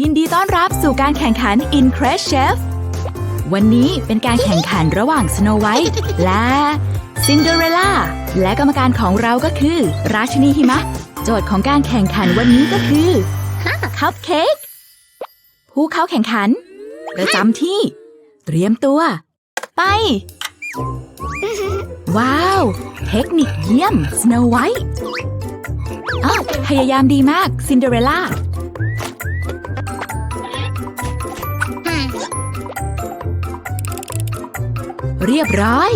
ยินดีต้อนรับสู่การแข่งขัน Incred Chef วันนี้เป็นการแข่งขันระหว่าง Snow White และ Cinderella และกรรมการของเราก็คือ ราชินีหิมะ โจทย์ของการแข่งขันวันนี้ก็คือคัพเค้กผู้เข้าแข่งขัน ประจำที่ เตรียมตัว ไป ว้าว เทคนิคเยี่ยม Snow White อ้าวพยายามดีมาก ซินเดอเรลล่า เรียบร้อย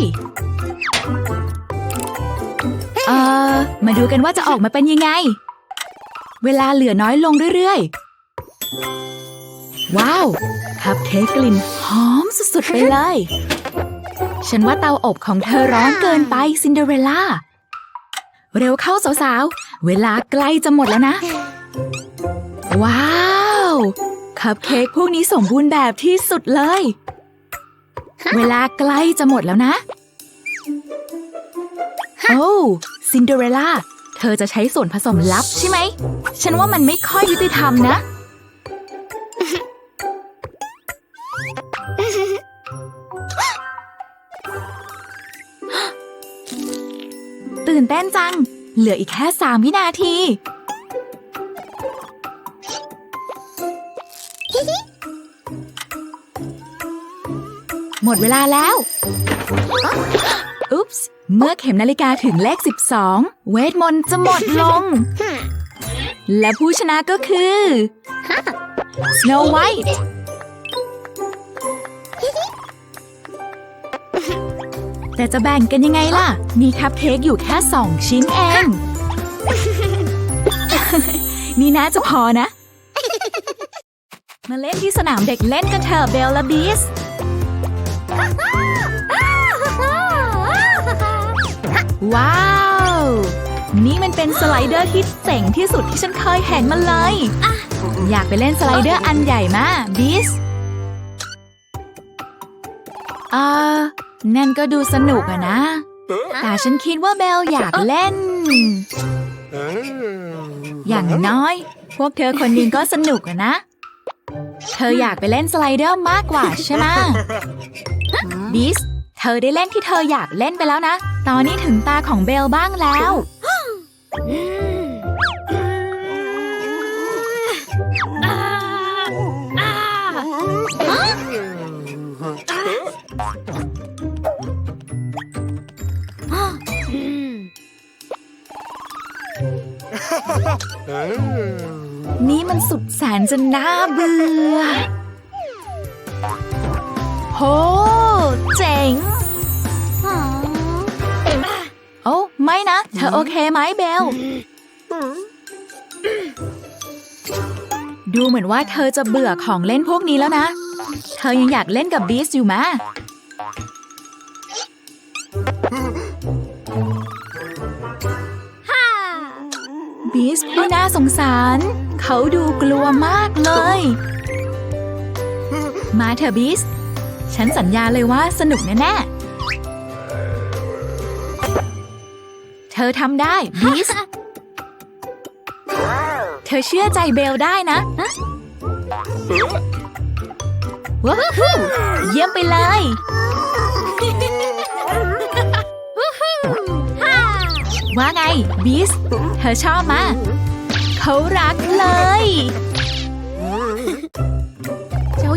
เอ่อมาดูกันว่าจะออกมาเป็นยังไง เวลาเหลือน้อยลงเรื่อยๆ ว้าว คัพเค้กกลิ่นหอมสุดๆ ไปเลย ฉันว่าเตาอบของเธอร้อนเกินไปซินเดอเรลล่า เร็วเข้าสาวๆ เวลาใกล้จะหมดแล้วนะ ว้าว คัพเค้กพวกนี้สมบูรณ์แบบที่สุดเลย เวลาใกล้จะหมดแล้วนะ โอ้ซินเดอเรลล่า เธอจะใช้ส่วนผสมลับใช่ไหม ฉันว่ามันไม่ค่อยยุติธรรมนะ ตื่นเต้นจัง เหลืออีกแค่สามวินาที หมดเวลาแล้วอุ๊ปส์เมื่อเข็มนาฬิกาถึงเลข 12 เวทมนต์จะหมดลง และผู้ชนะก็คือ Snow White แต่จะแบ่งกันยังไงล่ะ มีคัพเค้กอยู่แค่สองชิ้นเอง นี่น่าจะพอนะ มาเล่นที่สนามเด็กเล่นกันเถอะเบลและบีส ว้าว นี่มันเป็นสไลเดอร์ที่เจ๋งที่สุดที่ฉันเคยเห็นมาเลย อยากไปเล่นสไลเดอร์อันใหญ่มากบีสอ่านั่นก็ดูสนุกอะนะ แต่ฉันคิดว่าเบลอยากเล่น อย่างน้อย พวกเธอคนหนึงก็สนุกอะนะ เธออยากไปเล่นสไลเดอร์มากกว่าใช่ไหม บีสเธอได้เล่นที่เธออยากเล่นไปแล้วนะ ตอนนี้ถึงตาของเบลบ้างแล้ว นี่มันสุดแสนจะน่าเบื่อ โหเจ๋งโอ้ไม่นะ เธอโอเคไหมเบล ดูเหมือนว่าเธอจะเบื่อของเล่นพวกนี้แล้วนะ เธอยังอยากเล่นกับบีสอยู่มะบีสผู้น่าสงสาร เขาดูกลัวมากเลย มาเถอะบีส ฉันสัญญาเลยว่าสนุกแน่ๆ เธอทำได้บีส เธอเชื่อใจเบลได้นะว้าวเยี่ยมไปเลยว่าไงบีส เธอชอบมา เขารักเลย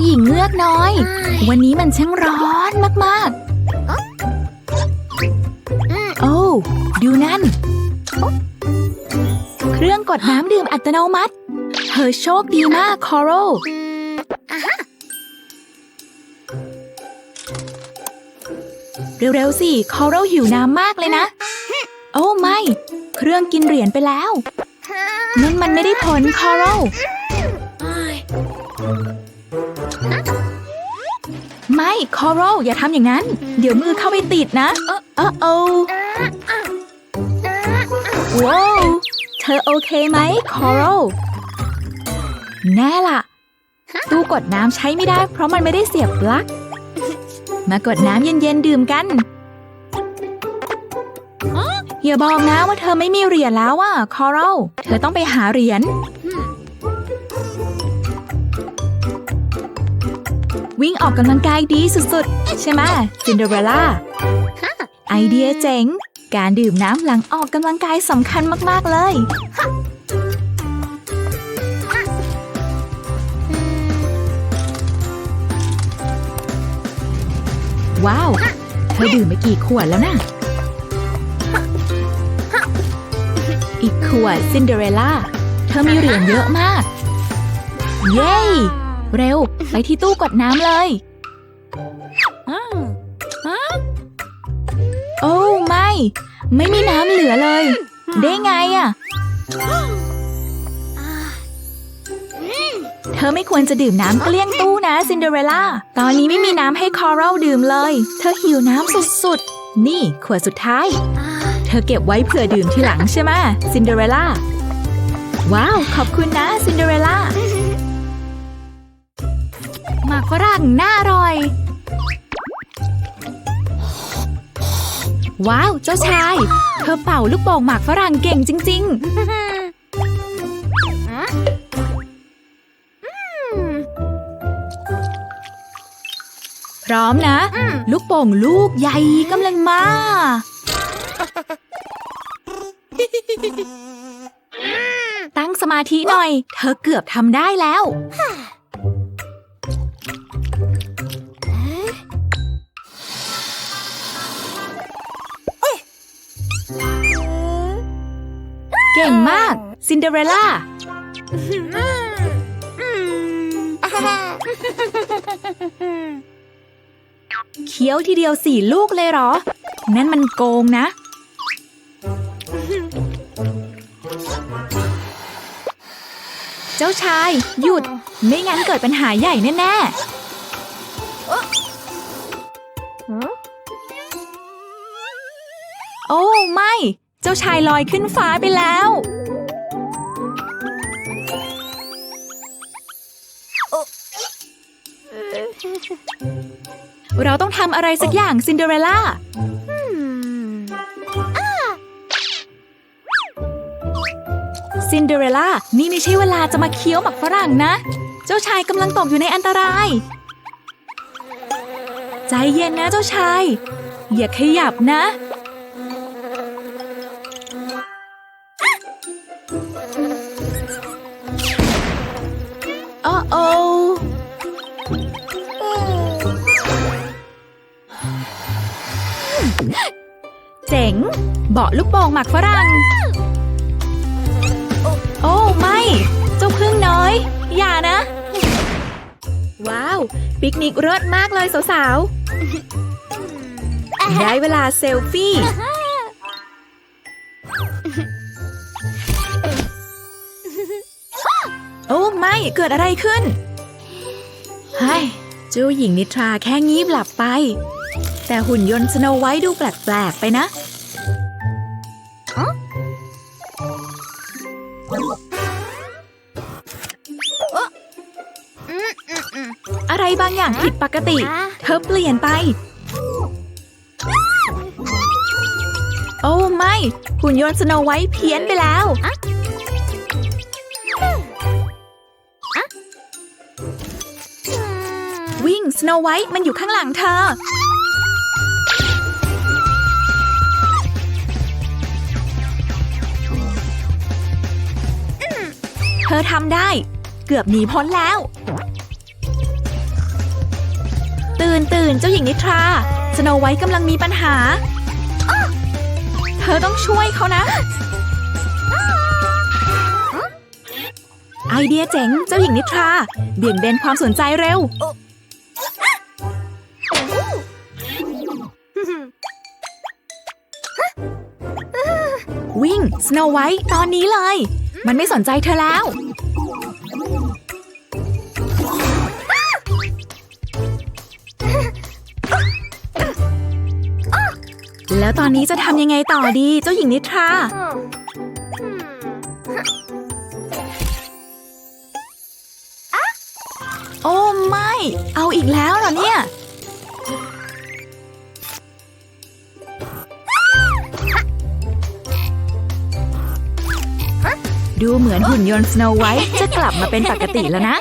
หญิงเงือกน้อย วันนี้มันช่างร้อนมากๆ โอ้ดูนั่น เครื่องกดน้ำดื่มอัตโนมัติ เธอโชคดีมากคอโรเร็วๆสิคอโรหิวน้ำมากเลยนะ โอ้ไม่ เครื่องกินเหรียญไปแล้วนั่นมันไม่ได้ผลคอโร ไม่ คอโรอย่าทำอย่างนั้น เดี๋ยวมือเข้าไปติดนะ เออเออโอ้ว้าวเธอโอเคไหม คอโรแน่ล่ะ ตู้กดน้ำใช้ไม่ได้ เพราะมันไม่ได้เสียบปลั๊ก มากดน้ำเย็นๆดื่มกันอย่าบอกนะว่าเธอไม่มีเหรียญแล้วอะ คอโรเธอต้องไปหาเหรียญ วิ่งออกกำลังกายดีสุดๆ ใช่ไหมซินเดอเรลล่าไอเดียเจ๋ง การดื่มน้ำหลังออกกำลังกายสำคัญมากๆเลย ว้าว เธอดื่มไปกี่ขวดแล้วนะอีกขวดซินเดอเรลล่า เธอมีเหรียญเยอะมาก เย้ เร็ว ไปที่ตู้กดน้ำเลยโอ้ไม่ ไม่มีน้ำเหลือเลย ได้ไงอะ่ะ เธอไม่ควรจะดื่มน้ำเกลี้ยงตู้นะซินเดอเรลล่า ตอนนี้ไม่มีน้ำให้คอรัลดื่มเลย เธอหิวน้ำสุดๆ นี่ขวดสุดท้าย เธอเก็บไว้เผื่อดื่มทีหลังใช่ไหมซินเดอเรลล่า ว้าว ขอบคุณนะซินเดอเรลล่า หมากฝรั่งน่าอร่อย ว้าว เจ้าชาย เธอเป่าลูกโป่งหมากฝรั่งเก่งจริง ๆ พร้อมนะ ลูกโป่งลูกใหญ่กำลังมา ตั้งสมาธิหน่อย เธอเกือบทำได้แล้ว เก่งมาก ซินเดอเรลล่า เคี้ยวทีเดียวสี่ลูกเลยเหรอ นั่นมันโกงนะ เจ้าชาย หยุด ไม่งั้นเกิดปัญหาใหญ่แน่ ๆ จ้าชายลอยขึ้นฟ้าไปแล้ว เราต้องทำอะไรสักอย่างซินเดอเรลล่าซินเดอเรลล่า นี่ไม่ใช่เวลาจะมาเคี้ยวหมักฝรั่งนะ เจ้าชายกำลังตกอยู่ในอันตราย ใจเย็นนะเจ้าชาย อย่าขยับนะ โอ้เจ๋ง เบาะลูกโป่งหมักฝรั่ง โอ้ไม่ เจ้าพึ่งน้อย อย่านะ ว้าว ปิกนิกเลิศมากเลยสาวๆ ได้เวลาเซลฟี่ ไม่เกิดอะไรขึ้นเฮ้ยเจ้าหญิงนิทราแค่งีบหลับไป แต่หุ่นยนต์สโนไวท์ดูแปลกๆไปนะอะไรบางอย่างผิดปกติ เธอเปลี่ยนไป โอ้ไม่ หุ่นยนต์สโนไวท์เพี้ยนไปแล้ว วิ่งสโนไวท์มันอยู่ข้างหลังเธอ เธอทำได้ เกือบหนีพ้นแล้ว ตื่นตื่นเจ้าหญิงนิทราสโนไวท์กำลังมีปัญหา เธอต้องช่วยเขานะ ไอเดียเจ๋งเจ้าหญิงนิทรา เบี่ยงเบนความสนใจเร็ว วิ่งสโนไวท์ตอนนี้เลย มันไม่สนใจเธอแล้วแล้วตอนนี้จะทำยังไงต่อดีเจ้าหญิงนิทรา เอาอีกแล้วเหรอเนี่ย ดูเหมือนหุ่นยนต์สโนไวท์จะกลับมาเป็นปกติแล้วนะ